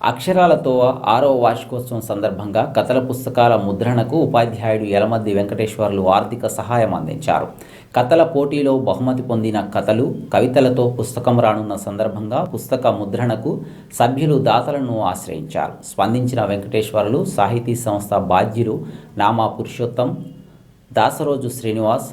అక్షరాలతో ఆరో వార్షికోత్సవం సందర్భంగా కథల పుస్తకాల ముద్రణకు ఉపాధ్యాయుడు యలమద్ది వెంకటేశ్వర్లు ఆర్థిక సహాయం అందించారు. కథల పోటీలో బహుమతి పొందిన కథలు కవితలతో పుస్తకం రానున్న సందర్భంగా పుస్తక ముద్రణకు సభ్యులు దాతలను ఆశ్రయించారు. స్పందించిన వెంకటేశ్వర్లు సాహితీ సంస్థ బాధ్యులు నామా పురుషోత్తం దాసరోజు శ్రీనివాస్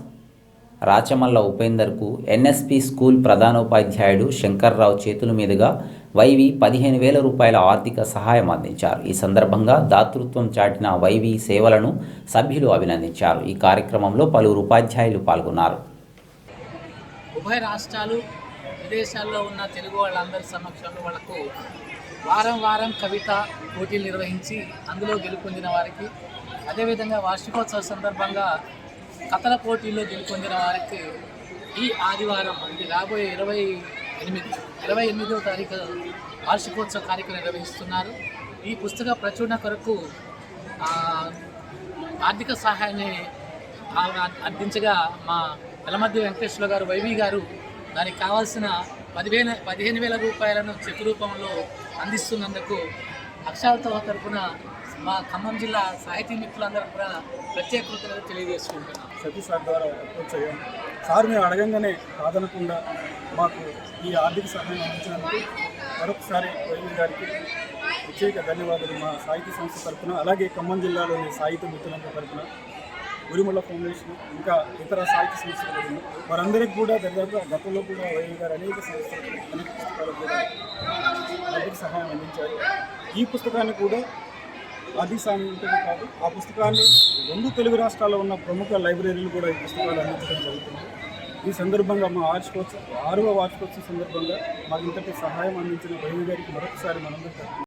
రాచమల్ల ఉపేందర్కు ఎన్ఎస్పి స్కూల్ ప్రధానోపాధ్యాయుడు శంకర్రావు చేతుల మీదుగా వైవి పదిహేను వేల రూపాయల ఆర్థిక సహాయం అందించారు. ఈ సందర్భంగా దాతృత్వం చాటిన వైవి సేవలను సభ్యులు అభినందించారు. ఈ కార్యక్రమంలో పలువురు ఉపాధ్యాయులు పాల్గొన్నారు. ఉభయ రాష్ట్రాలు విదేశాల్లో ఉన్న తెలుగు వాళ్ళందరి సమక్షంలో వాళ్ళకు వారం వారం కవిత పోటీలు నిర్వహించి అందులో గెలుపొందిన వారికి అదేవిధంగా వార్షికోత్సవ సందర్భంగా కథల పోటీల్లో గెలుపొందిన వారికి ఈ ఆదివారం అంటే రాబోయే ఇరవై ఎనిమిది ఇరవై ఎనిమిదవ తారీఖు వార్షికోత్సవ కార్యక్రమం నిర్వహిస్తున్నారు. ఈ పుస్తక ప్రచురణ కొరకు ఆర్థిక సహాయాన్ని ఆ- అందించగా మా వెలమద్ది వెంకటేశ్వర గారు వైవి గారు దానికి కావాల్సిన పదివేల పదిహేను వేల రూపాయలను చెక్ రూపంలో అందిస్తున్నందుకు అక్షరాలతో తరఫున మా ఖమ్మం జిల్లా సాహితీ మిత్రులందరూ కూడా ప్రత్యేక కృతజ్ఞతలు తెలియజేసుకుంటున్నాం. సతీష్ సార్ ద్వారా అప్రోచ్ సార్ మేము అడగంగానే కాదనకుండా మాకు ఈ ఆర్థిక సహాయం అందించినందుకు మరొకసారి వైవి గారికి ప్రత్యేక ధన్యవాదాలు మా సాహితీ సంస్థ తరఫున అలాగే ఖమ్మం జిల్లాలోని సాహిత్య మిత్రులందరి తరఫున ఉరిముళ్ళ ఫౌండేషన్ ఇంకా ఇతర సాహిత్య సంస్థలు వారందరికీ కూడా దాదాపుగా గతంలో కూడా వైవి గారు అనేక సంస్థలు అనేక పుస్తకాలు కూడా ఆర్థిక సహాయం అందించారు. ఈ పుస్తకాన్ని కూడా ఆది సాయం కాదు. ఆ పుస్తకాన్ని రెండు తెలుగు రాష్ట్రాల్లో ఉన్న ప్రముఖ లైబ్రరీలు కూడా ఈ పుస్తకాలు అందించడం జరుగుతుంది. ఈ సందర్భంగా మా వార్షికోత్సవం ఆరవ వార్షికోత్సవం సందర్భంగా మాకు ఇంతటి సహాయం అందించిన వైద్య గారికి మరొకసారి మనందరికీ